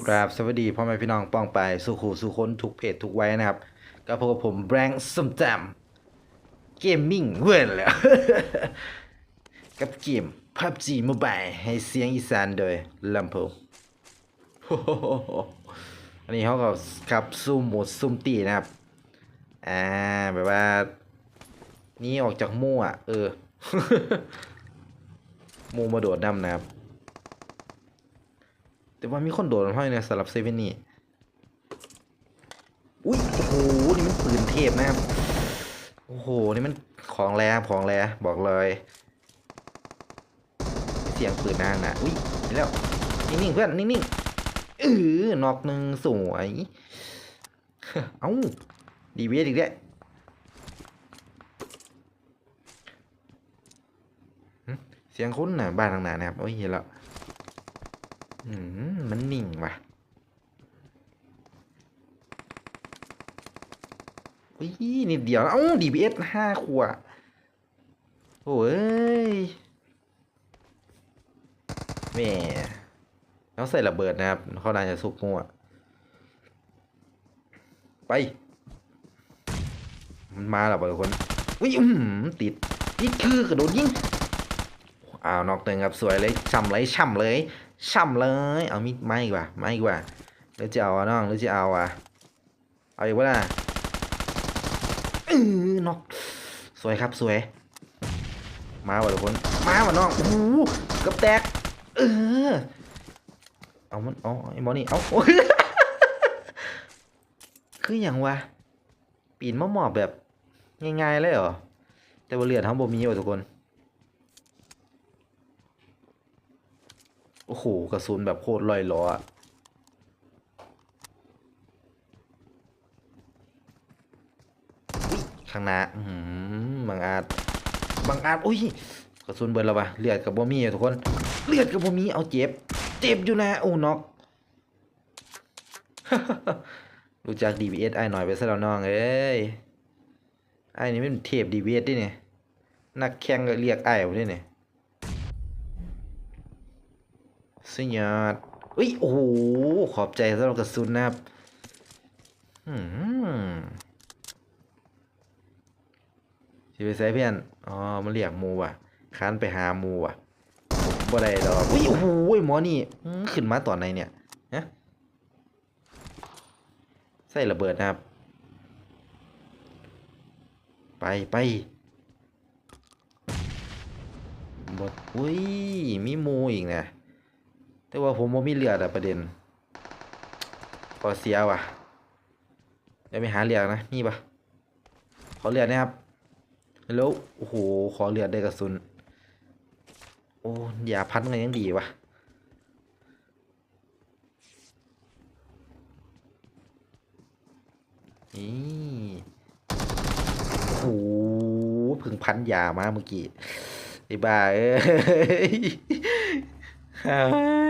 กราบสวัสดีพ่อแม่พี่น้องป้องไปสู่ขู่สู่คนทุกเพจทุกไว้นะครับก็พบกับผมแบงค์สมจำเกมมิ่งเว้ยแล้วกับเกม PUBG Mobile ให้เสียงอีสานโดยลำโพงอันนี้เขาก็ขับซูมหมดซูมตีนะครับ อ่าแบบว่า นี่ออกจากมู่อะ เออ มู่มาโดดน้ำนะครับ แต่ว่ามีคนโดดห้อยในสำหรับเซเว่นนี่ อุ้ยโอ้โห นี่มันปืนเทพนะครับ โอ้โห นี่มันของแร่ของแร่บอกเลย เสียงปืนนางน่ะอุ้ยเห็นแล้ว นิ่งๆเพื่อน นิ่งๆเออนอกหนึ่งสวย เอ้า ดีเวสอีกแล้วเสียงคุ้นน่ะบ้านทางไหนนะครับ โอ้ยเห็นแล้วอื มันนิ่งว่ะอุ้ยนิดเดียว เอ้า DPS ห้าขวบโอ้ยแม่แล้วใส่ระเบิดนะครับ เขาน่าจะสุกมั่วไป มันมาแล้วบางคนอุ้ยอืมติดนี่คือกระโดดยิงอ้าวนอกเตึงครับ สวยเลย ช่ำเลย ช่ำเลย ช่ำเลย เอามีดไม่กว่าไม่กว่าหรือจะเอาอะน้องหรือจะเอาอะเอาอีกวะล่ะเออนอกสวยครับสวย มาว่ะทุกคน มาว่ะน้องโอ้กับแตก เออ เอามันเอาไอ้หมอนี่เอาโอ้ยคืออย่างวะปีนมะหมอบแบบง่ายๆเลยเหรอแต่ว่าเลือดทั้งบ่มีว่ะทุกคน โอ้โหกระสุนแบบโคตรลอยล้ออะข้างหน้าหือบางอาจบางอาจอุ้ยกระสุนเบิดแล้ววะเลือดกับบ่มีอะทุกคน เลือดกับบ่มีเอาเจ็บ เจ็บอยู่นะโอ้น็อกรู้จัก DBS ไอ้หน่อยไปซะแล้วน้องเอ้ยไอ้นี่มันเทพ DBS ด้วยเนี่ยนักแข่งก็เรียกไอ้ผมด้วยเนี่ย สุดยอดอุ้ย โอ้โห ขอบใจสำหรับกระสุนนะครับอืมสิไปใส่เพื่อน อ๋อ มันเรียกมูว่ะค้านไปหามูว่ะบ่ได้ดอกอุ้ย โอ้โหหมอนี่ขึ้นมาตอนไหนเนี่ยฮะใส่ระเบิดนะครับ ไปไปหมดอุ้ย มีมูอีกนะ แต่ว่าผมบ่มีเลือดอะประเด็นพอเสียว่ะเดี๋ยวไปหาเลือดนะมีปะขอเลือดนะครับแล้วโอ้โหขอเลือดได้กระสุนโอ้ยาพัดมันยังดีวะนี่โอ้โหพึ่งพันยามาเมื่อกี้ไอ้บ้าเอ้ย เฮ้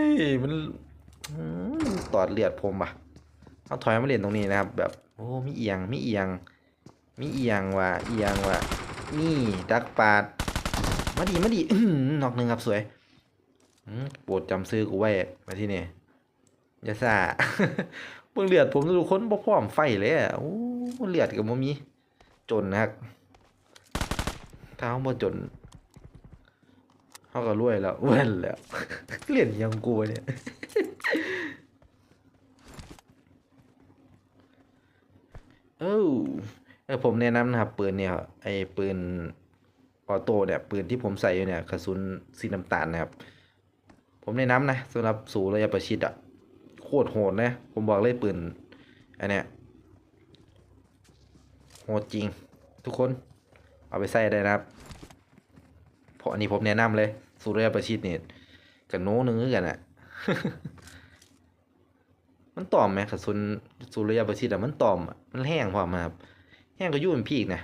ยมันตอดเลือดผมอะเอาถอยมาเล่นตรงนี้นะครับ แบบโอ้มีเอียงมีเอียงมีเอียงว่ะเอียงว่ะนี่ดักปาดมาดีมาดีอื้อหือนอกหนึ่งครับสวยอืมโปรดจำซื้อกูไว้มาที่นี่ยาซ่าเบิ่งเลือดผมทุกคนบ่พร้อมไฟเลยอะโอ้เลือดกับบ่มีจนนะครับถ้าเขาบ่จน เขาก็รวยแล้วเว้นแล้วเล่นยังกูเนี่ยเอ้เออผมแนะนำนะครับปืนเนี่ยไอ้ปืนออโต้เนี่ยปืนที่ผมใส่อยู่เนี่ยกระสุนสีน้ำตาลนะครับ ผมแนะนำนะสำหรับสู่ระยะประชิดอะโคตรโหดนะผมบอกเลยปืนอันเนี้ยโหดจริง ทุกคนเอาไปใส่ได้นะครับเพราะอันนี้ผมแนะนำเลย สุริยประชิดเนี่ยกับโน้นึงคือกันอะมันตอมไหมกระสุนสุริยประชิดอะมันตอมอะมันแห้งพอมาครับแห้งก็ยุ่งพีกนะ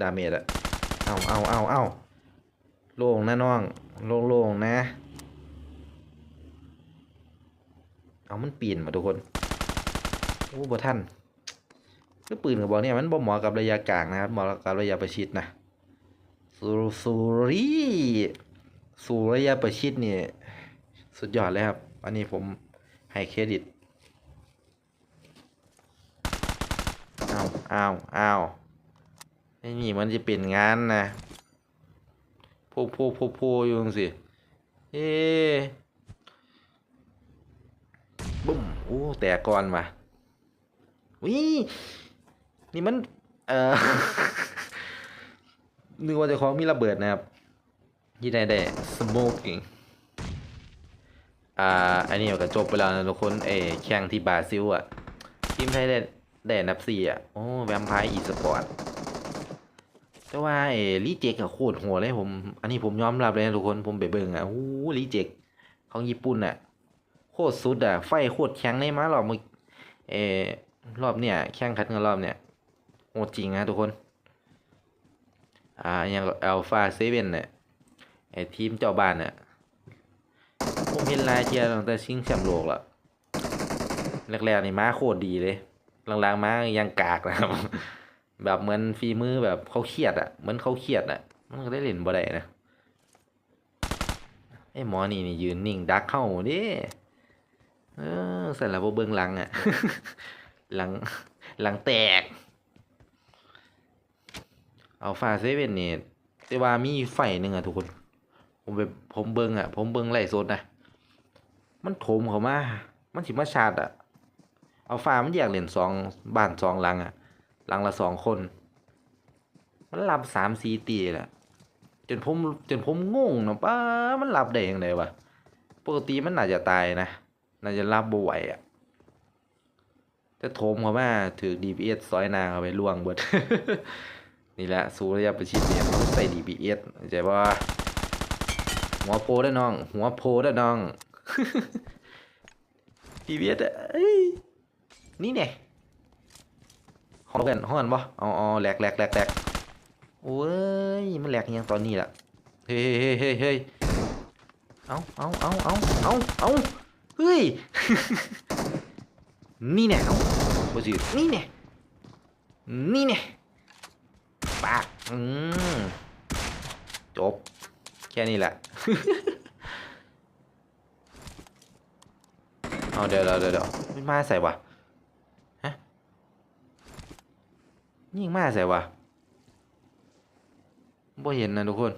ดาเมจอะเอาเอาเอาเอาโล่งนะน้องโล่งโล่งนะ เอามันปีนมาทุกคนโอ้บ่ท่านก็ปืนกับบอกเนี่ยมันบ่เหมาะกับระยะกลางนะครับเหมาะกับระยะประชิดนะ สุสุรีสุระยะประชิดเนี่ยสุดยอดเลยครับ อันนี้ผมให้เครดิตอ้าวอ้าวอ้าวไอ้นี่มันจะเป็นงานนะพูพูพูพูอยู่จังสิเอ๊ะบุ้มโอ้แตกก่อนว่ะวินี่มัน เอ่อ นึกว่าเจะของมีระเบิดนะครับยี่ได้ได้สโมกกิ้งอ่าอันนี้ก็จบไปแล้วนะทุกคนเอแข่งที่บราซิลอะทีมไทยได้ได้นับสี่อะโอ้แวมไพร์อีสปอร์ตแต่ว่าเอลีเจกอะโคตรโหัวเลยผม อันนี้ผมยอมรับเลยนะทุกคนผมไปเบิ่งอะโอ้ลีเจกของญี่ปุ่นอะโคตรสุดอะไฟโคตรแข็งเลยมารอบมึงเอรอบเนี่ยแข่งขันกันรอบเนี่ยโหดจริงนะทุกคน อ่าอย่างอัลฟาเซเว่นเนี่ยไอทีมเจ้าบ้านเนี่ยผมเห็นลายเทียตั้งแต่ชิงแชมป์โลกแล้วแรกๆนี่ม้าโคตรดีเลยหลังๆม้ายังกากนะครับ แบบเหมือนฝีมือแบบเขาเครียดอะเหมือนเขาเครียดอะมันก็ได้เล่นบ่ได้นะไอ้หมอนี่นี่ยืนนิ่งดักเข้าดิเออใส่ละบ่เบิ่งหลังอะ หลังหลังแตก อัลฟาเซเว่นนี่แต่ว่ามีไฟหนึ่งอะทุกคน ผมไปผมเบิงอะผมเบิงไล่สดนะ มันโถมเขามา มันสิมาชาร์จอะอัลฟามันแยากเหรียญสองบ้านสองหลังอะหลังละสองคน มันรับสามสี่ตีแหละจนผมจนผมงงนะป้ามันรับได้ยังไงวะปกติมันน่าจะตายนะน่าจะรับบ่ไหวอะแต่โถมเขามาถือ DPS ซอยนาเขาไปล่วงเบิด นี่แหละสู้ระยะประชิดเนี่ยมันใส่ DPS เข้าใจป่ะหัวโพได้น้อง หัวโพได้น้อง DPS อะเอ้ยนี่เนี่ยห้องกันห้องกันป่ะอ๋ออ๋อแหลกแหลกแหลกแหลกโอ้ยมันแหลกยังตอนนี้ล่ะเฮ้ยเฮ้ยเฮ้ยเฮ้ยเอาเอาเอาเอาเอาเอาเฮ้ยนี่เนี่ยเอาบ่สินี่เนี่ยนี่เนี่ย ปากอืมจบ แค่นี้แหละ เอาเดี๋ยวเดี๋ยวเดี๋ยวยวมันมาใส่วะฮะยิงมาใส่วะบ่เห็นนะทุกคน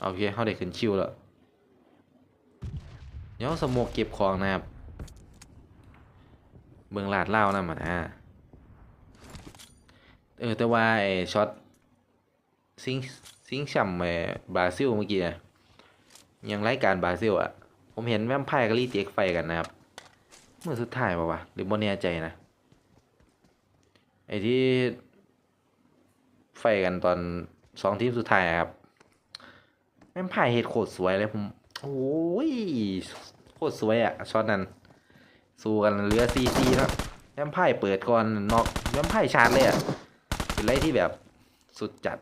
โอเคเขาได้ขึ้นชิวแล้ว เดี๋ยวสโมกเก็บของนะครับ เบืองลาดเล่านะมันอะ เออแต่ว่าไอ้ช็อตซิงซิงช่ำไอ้บราซิลเมื่อกี้อะยังรายการบราซิลอะ ผมเห็นแวมไพร์กับลีเจ็กไฟกันนะครับ เมื่อสุดท้ายป่าวะหรือบ่แน่ใจนะไอ้ที่ไฟกันตอนสองทีมสุดท้ายอะครับแวมไพร์เฮ็ดโคตรสวยเลยผมโอ้ยโคตรสวยอะช็อตนั้นสู้กันเหลือซีซีแล้วแวมไพร์เปิดก่อนนอกแวมไพร์ชาร์จเลยอะ เป็นอะไรที่แบบสุดจัด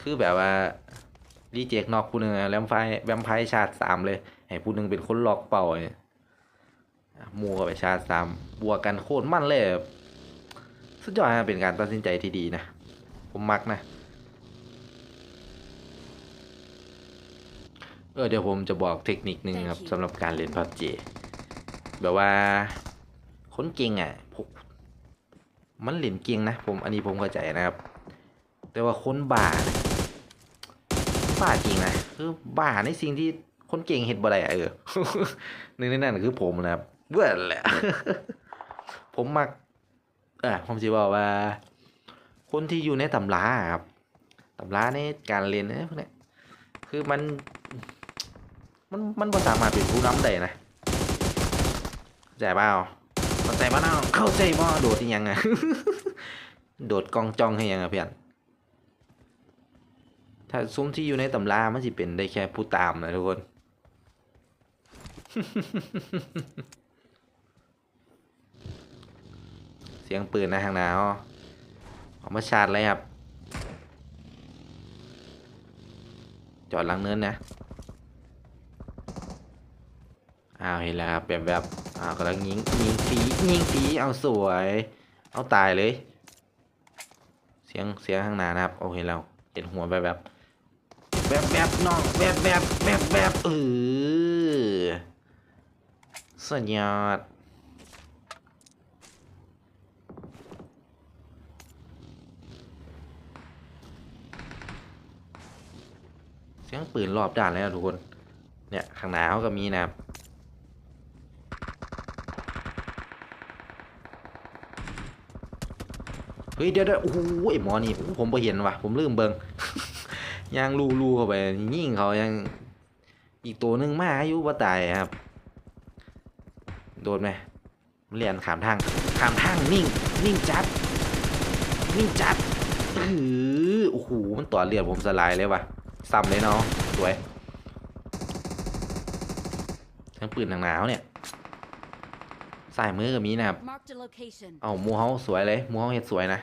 คือแบบว่ารีเจกนอกผู้หนึ่งอะแวมไพร์แวมไพร์ชาร์จสามเลย ให้ผู้หนึ่งเป็นคนล็อกเป่าเนี่ยหมูกับไปชาร์จสามบวกกันโคตรมั่นเลยแบบสุดยอดนะเป็นการตัดสินใจที่ดีนะ ผมมักนะ เออเดี๋ยวผมจะบอกเทคนิคนึงครับสำหรับการเล่นพับจีแบบว่าคนเก่งอะพวก มันเล่นเก่งนะผมอันนี้ผมเข้าใจนะครับ แต่ว่าคนบ้าบ้าจริงนะคือบ้าในสิ่งที่คนเก่งเห็นบ่ได้เออหนึ่งในนั้นคือผมนะครับเบื่อแหละผมมักเออผมจะบอกว่า คนที่อยู่ในตำราครับตำราในการเรียนเนี่ยพวกนี้คือมัน มันมันบ่สามารถเป็นผู้นำได้นะเข้าใจเปล่า เข้าใจป่ะน้องเข้าใจบ่โดดอีหยังอะโดดกองจองให้ยังอะเพื่อนถ้าซุ้มที่อยู่ในตำรามันสิเป็นได้แค่ผู้ตามนะทุกคนเสียงปืนนะทางหนาอ๋ออกมาชาร์จเลยครับ จอดหลังเนินนะ อ้าวเห็นแล้วครับแบบแบบ อ้าวกำลังยิงยิงฝียิงฝีเอาสวย เอาตายเลย เสียงเสียงข้างหน้านะครับโอเคเราเห็นหัวแบบแบบแบแบบน้องแบบแบบแบบแบบเออสุดยอดเสียงปืนรอบด้านเลยนะทุกคน เนี่ยข้างหน้าเขาก็มีนะครับ เฮ้ยเดี๋ยวเดี๋ยวโอ้โหไอหมอนี่ผมไปเห็นว่ะผมลืมเบิงยังลูลูเข้าไปยิ่งเขายังอีกตัวหนึ่งมาอายุว่าตายครับ โดนไหมเรียนขามทางขามทางนิ่ง นิ่งจัด นิ่งจัดเออโอ้โหมันต่อเลือดผมสลายเลยว่ะซ้ำเลยเนาะสวยทั้งปืนทางหนาวเนี่ย สายมือกับมีนะครับ Marked a location. เอาหมูเฮาสวยเลยหมูเฮาเห็ดสวยนะ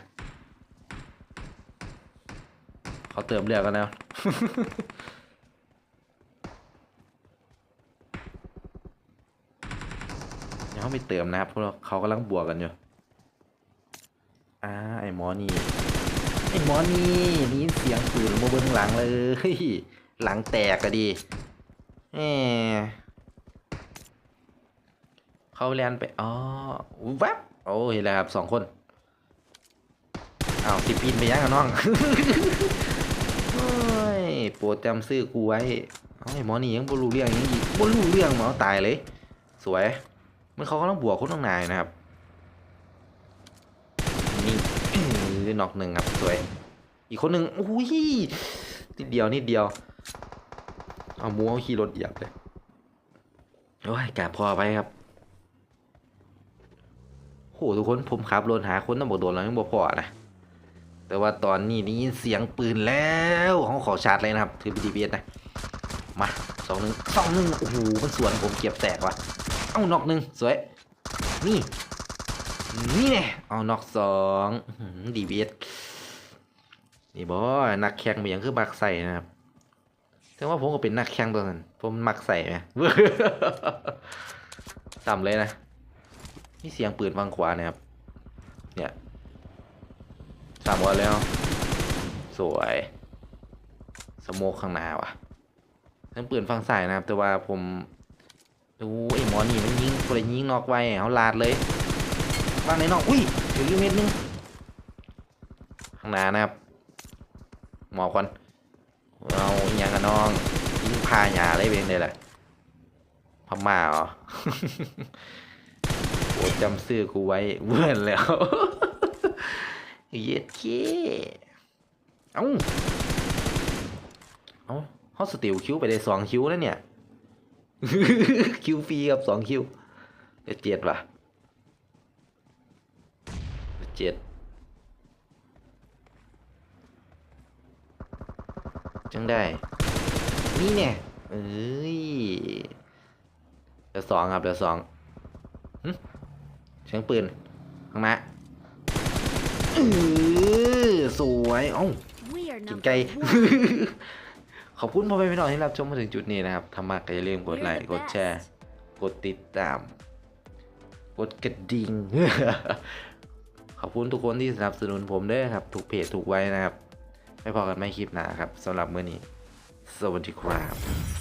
เขาเติมเลือดกันแล้ว เดี๋ยวเขาไปเติมนะครับเพราะเขากำลังบวกกันอยู่อ่าไอ้หมอนี่ไอ้หมอนี่ได้ยินี่เสียงปืนมาเบิ้งหลังเลยเฮ้ยหลังแตกอะดีแหม เขาเรียนไป อ๋อแวบโอ้เห็นแล้วครับสองคนอ้าวสิปีนไปยังกับน้องโอ้ยโปรดจำซื้อกูไว้เอาไอ้หมอนี่ยังบรูเรื่องยังอีกบรูเรื่องหมอตายเลย สวย มันเขากำลังบวกคนต้องนายนะครับ นี่หรือนอกหนึ่งครับ สวย อีกคนหนึ่งอุ้ยนิดเดียวนิดเดียว เอามูเอาขี่รถเหยียบเลย โอ้ยกาพอไปครับ หทุกคนผมขับรถหาคนต้องบอกโดนแล้วยังบอกพอนะแต่ว่าตอนนี้ได้ยินเสียงปืนแล้วเขาขอชาร์จเลยนะครับถือพีดีพีนะมาสองหนึ่งสองหนึ่งโอ้โหมันสวนผมเก็บแตกว่ะเอานอกหนึ่งสวยนี่นี่แน่เอานอกสองดีบีเอสนี่บอนักแข่งเป็นหยังคือมักใส่นะครับถึงว่าผมก็เป็นนักแข่งตัวนั้นผมมักใส่ไหมต่ำเลยนะ นี่เสียงปืนฟังขวานะครับ เนี่ยสามวันแล้ว สวย สโมกข้างหน้าว่ะเสียงปืนฟังซ้ายนะครับ แต่ว่าผมดูไอ้หมอนี่มันยิงคนละยิงนอกไว้เอาลาดเลยว่างในนอกอุ้ยเดี๋ยวอยู่เม็ดนึงข้างหน้านะครับหมอควันเอาอหย่างกันน้องยิงพาหยาอะไรเป็นเลยแหละพม่าเหรอ โอ้จำซื้อกูไว้เบื่อนแล้ว เย็ดเคเอ้า เอ้าเขาสติลคิวไปได้สองคิวแล้วเนี่ย คิวฟรีกับสองคิวเดี๋ยวเจ็ดว่ะเดี๋ยวเจ็ดจังได้ นี่เนี่ยเอ้ยเดี๋ยวสองครับเดี๋ยวสองหึ เสียงปืนข้างหน้าเออสวยเอ้า We are กิน number ไก่ one. ขอบคุณพ่อแม่พี่น้องที่รับชมมาถึงจุดนี้นะครับถ้ามากก็อย่าลืมกด We're ไล the ค์กดแชร์ best. กดติดตาม กดกระดิ่งขอบคุณทุกคนที่สนับสนุนผมด้วยครับ ทุกเพจทุกไว้นะครับ ไม่พอกันไม่คลิปหนาครับสำหรับมื้อนี้ สวัสดีครับ